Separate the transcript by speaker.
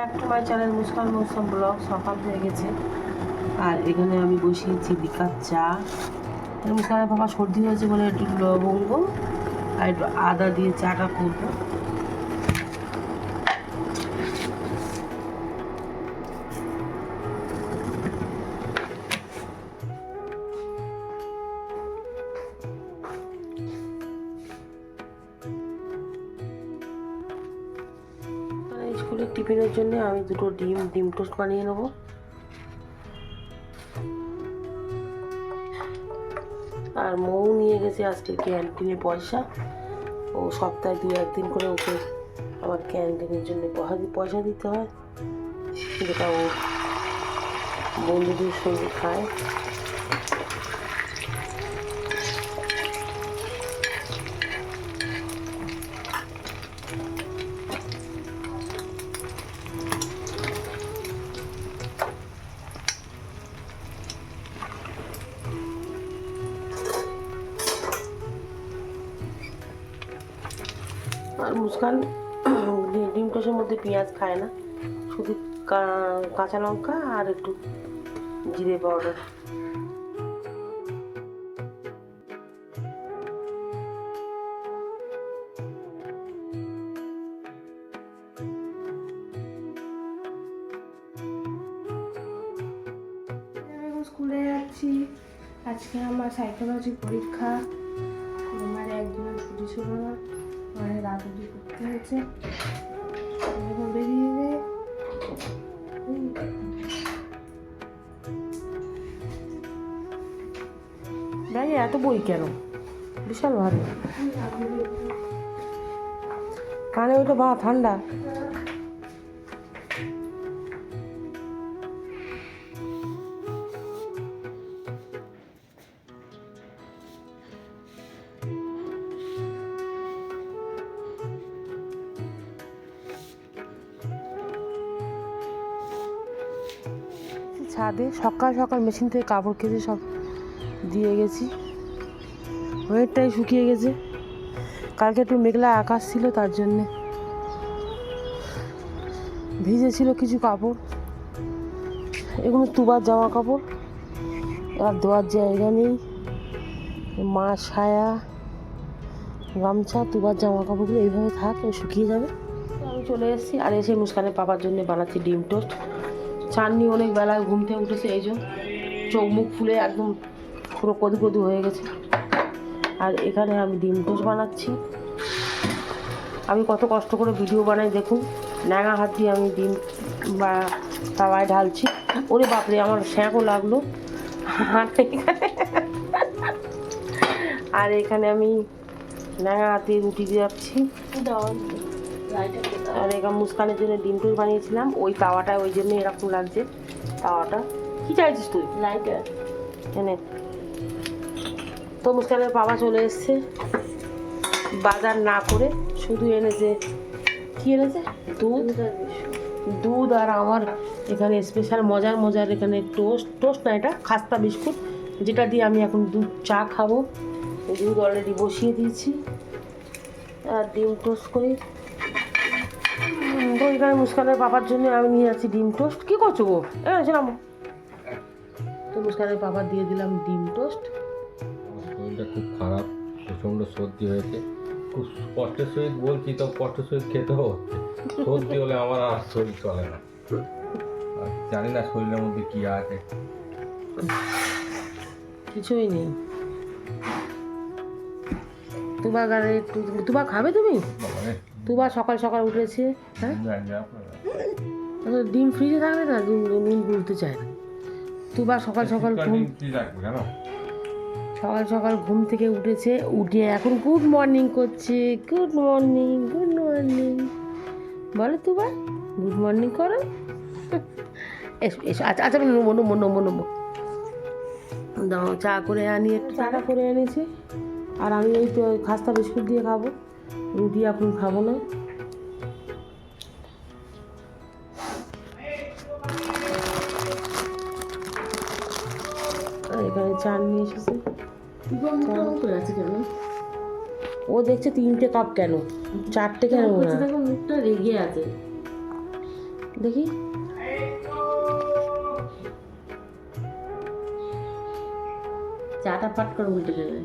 Speaker 1: Back my channel Muskan মৌসুম blog সকাল হয়ে গেছে। আর এখানে আমি বসিয়েছি বিকার চা। মুস্কানের বাবা সর্দি হয়েছে বলে একটু লবঙ্গ আর একটু আদা দিয়ে চাটা করব। স্কুলের টিফিনের জন্য আমি দুটো ডিম ডিম টোস্ট বানিয়ে নেব। আর মৌ নিয়ে গেছে আজকে ক্যান্টিনে পয়সা। ও সপ্তাহে দু একদিন করে ওকে আমার ক্যান্টিনের জন্য পয়সা দিতে হয়, যেটা ও বন্ধুদের সঙ্গে খায়। মুস্কান ডিম টোস্টের মধ্যে পেঁয়াজ খায় না। শুধু কাঁচা লঙ্কা আর একটু জিরে পাউডার।
Speaker 2: স্কুলে যাচ্ছি। আজকে আমার সাইকোলজি পরীক্ষা। আমার একদিনের ছুটি ছিল না। মানে রাত অব্দি করতে হয়েছে। এখন বেরিয়ে যায়
Speaker 1: ব্যাগে এত বই কেন? বিশাল ভারী। কানে ওইটা বা ঠান্ডা। ছাদে সকাল সকাল মেশিন থেকে কাপড় কেচে সব দিয়ে গেছি। অনেকটাই শুকিয়ে গেছে। কালকে একটু মেঘলা আকাশ ছিল, তার জন্যে ভিজে ছিল কিছু কাপড়। এগুলো তুবার জামা কাপড়। আর দেওয়ার জায়গা নেই। মা ছায়া, গামছা, তুবার জামা কাপড়গুলো এইভাবে থাক শুকিয়ে যাবে। আমি চলে এসেছি, আর এসে মুস্কানের পাপার জন্য বানাচ্ছি ডিম টোস্ট। চাননি, অনেক বেলায় ঘুম থেকে উঠেছে, এই জন্য চোখ মুখ ফুলে একদম পুরো কদু কদু হয়ে গেছে। আর এখানে আমি ডিম টোস্ট বানাচ্ছি। আমি কত কষ্ট করে ভিডিও বানাই, দেখুন। ন্যাঙা হাত দিয়ে আমি ডিম বা তাওয়ায় ঢালছি। ওরে বাপরে, আমার শ্যাঁকও লাগল। আর এখানে আমি ন্যাঙা হাতে রুটি দিয়ে যাচ্ছি। আর এখানে মুস্কানের জন্য ডিম টোস্ট বানিয়েছিলাম। ওই তাওয়াটা ওই জন্য এরকম লাগছে। তাওয়াটা। কি চাইছিস তুই? লাইটার এনে। তো মুস্কানের বাবা চলে এসছে। বাজার না করে শুধু এনেছে। কি এনেছে? দুধ। দুধ আর আমার এখানে স্পেশাল মজার মজার এখানে টোস্ট টোস্ট না এটা? খাস্তা বিস্কুট। যেটা দিয়ে আমি এখন দুধ চা খাব। দুধ অলরেডি বসিয়ে দিয়েছি। আর ডিম টোস্ট করি এখানে মুস্কানের বাবার জন্য আমি নিয়ে যাচ্ছি ডিম টোস্ট। কি করছ গো? এসে নামো। তো মুস্কানের বাবা দিয়ে দিলাম ডিম টোস্ট।
Speaker 3: শরীরটা খুব খারাপ প্রচণ্ড সর্দি হয়েছে। খুব কষ্টের সহিত বলছি তো কষ্টের সহিত খেতেও হচ্ছে সর্দি হলে আমার আর শরীর চলে না। জানি না শরীরের মধ্যে কী আছে।
Speaker 1: কিছুই নেই। তুবা গাড়ি তুবা খাবে তুমি?
Speaker 3: বাবারে,
Speaker 1: তুবা সকাল সকাল উঠেছে হ্যাঁ? ডিম ফ্রিজে থাকবে না নুন নুন গুলতে চায় না। তুবা সকাল সকাল ঘুম সকাল সকাল ঘুম থেকে উঠেছে উঠে এখন গুড মর্নিং করছে। গুড মর্নিং গুড মর্নিং বলো তুবা গুড মর্নিং করো। এসো এসো আচ্ছা আচ্ছা নেব নেব নেব নেব দাও চা করে আনি একটু। চাটা করে এনেছি। আর আমি এই তো খাস্তা বিস্কুট দিয়ে খাব। রুটি আপনি খাব না। এখানে চা নিয়ে এসেছে। ও দেখছে তিনটে কাপ কেন? চারটে কেন
Speaker 2: মুখটা রেগে আছে। দেখি। চাটা ফাট করে উল্টে দেবে।